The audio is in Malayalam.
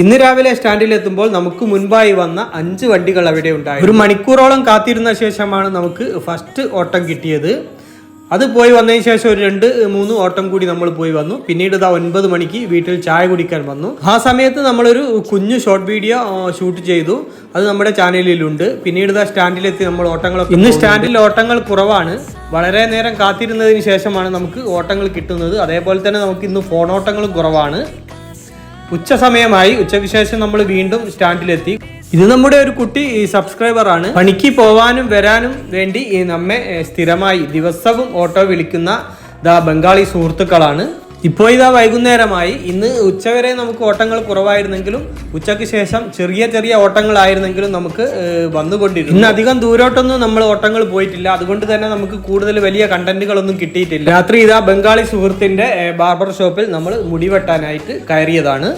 ഇന്ന് രാവിലെ സ്റ്റാൻഡിൽ എത്തുമ്പോൾ നമുക്ക് മുൻപായി വന്ന അഞ്ച് വണ്ടികൾ അവിടെ ഉണ്ടായി ഒരു മണിക്കൂറോളം കാത്തിരുന്ന ശേഷമാണ് നമുക്ക് ഫസ്റ്റ് ഓട്ടം കിട്ടിയത്. അത് പോയി വന്നതിന് ശേഷം ഒരു രണ്ട് മൂന്ന് ഓട്ടം കൂടി നമ്മൾ പോയി വന്നു. പിന്നീട് ഇതാ ഒൻപത് മണിക്ക് വീട്ടിൽ ചായ കുടിക്കാൻ വന്നു. ആ സമയത്ത് നമ്മളൊരു കുഞ്ഞു ഷോർട്ട് വീഡിയോ ഷൂട്ട് ചെയ്തു. അത് നമ്മുടെ ചാനലിലുണ്ട്. പിന്നീട് ഇതാ സ്റ്റാൻഡിലെത്തി നമ്മൾ ഓട്ടങ്ങൾ ഇന്ന് സ്റ്റാൻഡിൽ ഓട്ടങ്ങൾ കുറവാണ്. വളരെ നേരം കാത്തിരുന്നതിന് ശേഷമാണ് നമുക്ക് ഓട്ടങ്ങൾ കിട്ടുന്നത്. അതേപോലെ തന്നെ നമുക്ക് ഇന്ന് ഫോൺ ഓട്ടങ്ങളും കുറവാണ്. ഉച്ച സമയമായി ഉച്ചയ്ക്ക് ശേഷം നമ്മൾ വീണ്ടും സ്റ്റാൻഡിലെത്തി. ഇത് നമ്മുടെ ഒരു കുട്ടി സബ്സ്ക്രൈബർ ആണ്. പണിക്ക് പോവാനും വരാനും വേണ്ടി നമ്മെ സ്ഥിരമായി ദിവസവും ഓട്ടോ വിളിക്കുന്ന ദാ ബംഗാളി സുഹൃത്തുക്കളാണ്. ഇപ്പോൾ ഇതാ വൈകുന്നേരമായി. ഇന്ന് ഉച്ചവരെ നമുക്ക് ഓട്ടങ്ങൾ കുറവായിരുന്നെങ്കിലും ഉച്ചയ്ക്ക് ശേഷം ചെറിയ ചെറിയ ഓട്ടങ്ങളായിരുന്നെങ്കിലും നമുക്ക് വന്നുകൊണ്ടിരുന്നു. ഇന്ന് അധികം ദൂരോട്ടൊന്നും നമ്മൾ ഓട്ടങ്ങൾ പോയിട്ടില്ല. അതുകൊണ്ട് തന്നെ നമുക്ക് കൂടുതൽ വലിയ കണ്ടന്റുകളൊന്നും കിട്ടിയിട്ടില്ല. രാത്രി ഇതാ ബംഗാളി സുഹൃത്തിന്റെ ബാർബർ ഷോപ്പിൽ നമ്മൾ മുടിവെട്ടാനായിട്ട് കയറിയതാണ്.